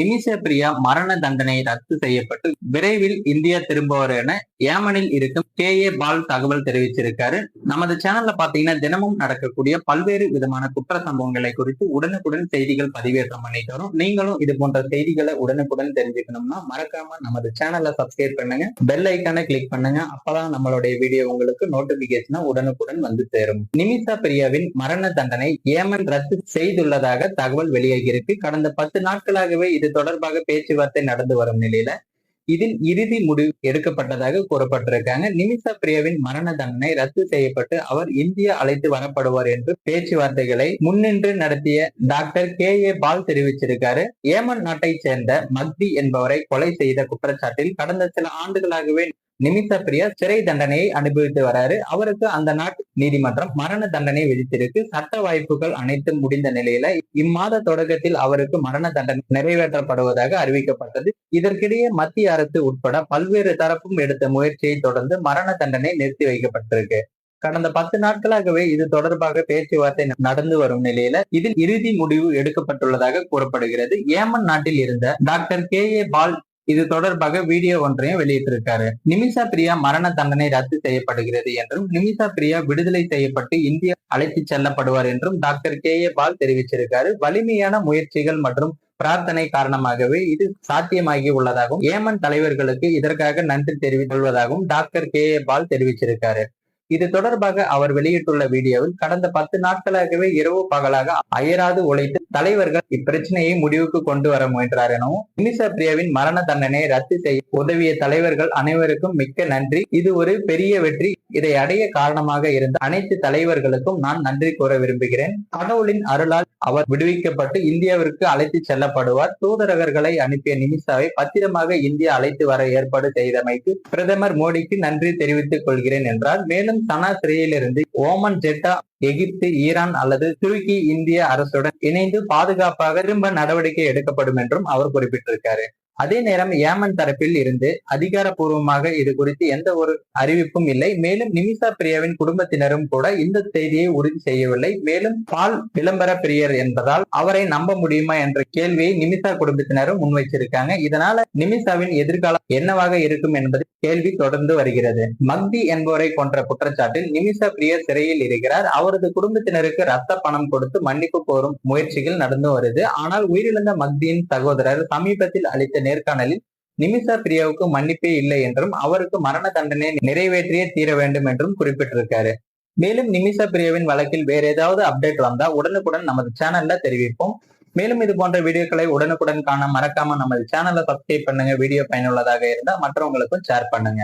நிமிஷ பிரியா மரண தண்டனை ரத்து செய்யப்பட்டு விரைவில் இந்தியா திரும்புவார் என ஏமனில் இருக்கும் கே ஏ பால் தகவல் தெரிவிச்சிருக்காரு. நமது சேனல்ல பாத்தீங்கன்னா தினமும் நடக்கக்கூடிய பல்வேறு விதமான குற்ற சம்பவங்களை குறித்து உடனுக்குடன் செய்திகள் பதிவேற்றம் பண்ணிட்டு வரும் நீங்களும் இது போன்ற செய்திகளை உடனுக்குடன் தெரிஞ்சுக்கணும்னா மறக்காம நமது சேனலை சப்ஸ்கிரைப் பண்ணுங்க. பெல் ஐக்கானை கிளிக் பண்ணுங்க. அப்பதான் நம்மளுடைய வீடியோ உங்களுக்கு நோட்டிபிகேஷனா உடனுக்குடன் வந்து சேரும். நிமிஷா பிரியாவின் மரண தண்டனை ஏமன் ரத்து செய்துள்ளதாக தகவல் வெளியாகியிருக்கு. கடந்த பத்து நாட்களாகவே இது தொடர்பாக பேச்சுவார்த்தை நடந்து வரும் நிலையில இதில் இறுதி முடிவு எடுக்கப்பட்டதாக கூறப்பட்டிருக்காங்க. நிமிஷா பிரியாவின் மரண தண்டனை ரத்து செய்யப்பட்டு அவர் இந்தியா அழைத்து வரப்படுவார் என்று பேச்சுவார்த்தைகளை முன்னின்று நடத்திய டாக்டர் கே. ஏ. பால் தெரிவிச்சிருக்காரு. ஏமன் நாட்டை சேர்ந்த மக்தி என்பவரை கொலை செய்த குற்றச்சாட்டில் கடந்த சில ஆண்டுகளாகவே நிமித்த பிரியா சிறை தண்டனையை அனுபவித்து வராரு. அவருக்கு அந்த நாட்டு நீதிமன்றம் மரண தண்டனை விதித்திருக்கு. சட்ட வாய்ப்புகள் அனைத்தும் முடிந்த நிலையில இம்மாத தொடக்கத்தில் அவருக்கு மரண தண்டனை நிறைவேற்றப்படுவதாக அறிவிக்கப்பட்டது. இதற்கிடையே மத்திய அரசு உட்பட பல்வேறு தரப்பும் எடுத்த முயற்சியை தொடர்ந்து மரண தண்டனை நிறுத்தி வைக்கப்பட்டிருக்கு. கடந்த பத்து நாட்களாகவே இது தொடர்பாக பேச்சுவார்த்தை நடந்து வரும் நிலையில இதில் இறுதி முடிவு எடுக்கப்பட்டுள்ளதாக கூறப்படுகிறது. ஏமன் நாட்டில் இருந்த டாக்டர் கே ஏ பால் இது தொடர்பாக வீடியோ ஒன்றையும் வெளியிட்டிருக்காரு. நிமிஷா பிரியா மரண தண்டனை ரத்து செய்யப்படுகிறது என்றும் நிமிஷா பிரியா விடுதலை செய்யப்பட்டு இந்தியா அழைத்து செல்லப்படுவார் என்றும் டாக்டர் கே ஏ பால் தெரிவிச்சிருக்காரு. வலிமையான முயற்சிகள் மற்றும் பிரார்த்தனை காரணமாகவே இது சாத்தியமாகி உள்ளதாகவும் ஏமன் தலைவர்களுக்கு இதற்காக நன்றி தெரிவித்துள்ளதாகவும் டாக்டர் கே ஏ பால் தெரிவிச்சிருக்காரு. இது தொடர்பாக அவர் வெளியிட்டுள்ள வீடியோவில் கடந்த பத்து நாட்களாகவே இரவு பகலாக அயராது உழைத்து தலைவர்கள் இப்பிரச்சனையை முடிவுக்கு கொண்டு வர முயன்றார் எனவும் நிமிஷா பிரியாவின் மரண தண்டனையை ரத்து செய்ய உதவிய தலைவர்கள் அனைவருக்கும் மிக்க நன்றி. இது ஒரு பெரிய வெற்றி. இதை அடைய காரணமாக இருந்த அனைத்து தலைவர்களுக்கும் நான் நன்றி கூற விரும்புகிறேன். கடவுளின் அருளால் அவர் விடுவிக்கப்பட்டு இந்தியாவிற்கு அழைத்து செல்லப்படுவார். தூதரகர்களை அனுப்பிய நிமிஷாவை பத்திரமாக இந்தியா அழைத்து வர ஏற்பாடு செய்தமைக்கு பிரதமர் மோடிக்கு நன்றி தெரிவித்துக் கொள்கிறேன் என்றார். மேலும் சனா சிறையிலிருந்து ஓமன் ஜெட்டா எகிப்து ஈரான் அல்லது துருக்கி இந்திய அரசுடன் இணைந்து பாதுகாப்பாக திரும்ப நடவடிக்கை எடுக்கப்படும் என்றும் அவர் குறிப்பிட்டிருக்காரு. அதே நேரம் ஏமன் தரப்பில் இருந்து அதிகாரப்பூர்வமாக இது குறித்து எந்த ஒரு அறிவிப்பும் இல்லை. மேலும் நிமிஷா பிரியாவின் குடும்பத்தினரும் கூட இந்த செய்தியை உறுதி செய்யவில்லை. மேலும் பால் விளம்பர பிரியர் என்பதால் அவரை நம்ப முடியுமா என்ற கேள்வியை நிமிஷா குடும்பத்தினரும் முன்வைச்சிருக்காங்க. இதனால நிமிஷாவின் எதிர்காலம் என்னவாக இருக்கும் என்பது கேள்வி தொடர்ந்து வருகிறது. மக்தி என்பவரை கொன்ற குற்றச்சாட்டில் நிமிஷா பிரியர் சிறையில் இருக்கிறார். அவரது குடும்பத்தினருக்கு ரத்த பணம் கொடுத்து மன்னிப்பு கோரும் முயற்சிகள் நடந்து வருது. ஆனால் உயிரிழந்த மக்தியின் சகோதரர் சமீபத்தில் அளித்த நேர்காணலில் நிமிஷா பிரியாவுக்கு மன்னிப்பே இல்லை என்றும் அவருக்கு மரண தண்டனை நிறைவேற்றியே தீர வேண்டும் என்றும் குறிப்பிட்டிருக்காரு. மேலும் நிமிஷா பிரியாவின் வழக்கில் வேற ஏதாவது அப்டேட் வந்தா உடனுக்குடன் நமது சேனல்ல தெரிவிப்போம். மேலும் இது போன்ற வீடியோக்களை உடனுக்குடன் காண மறக்காம நமது சேனலை சப்ஸ்கிரைப் பண்ணுங்க வீடியோ பயனுள்ளதாக இருந்தா மற்றவங்களுக்கும் ஷேர் பண்ணுங்க.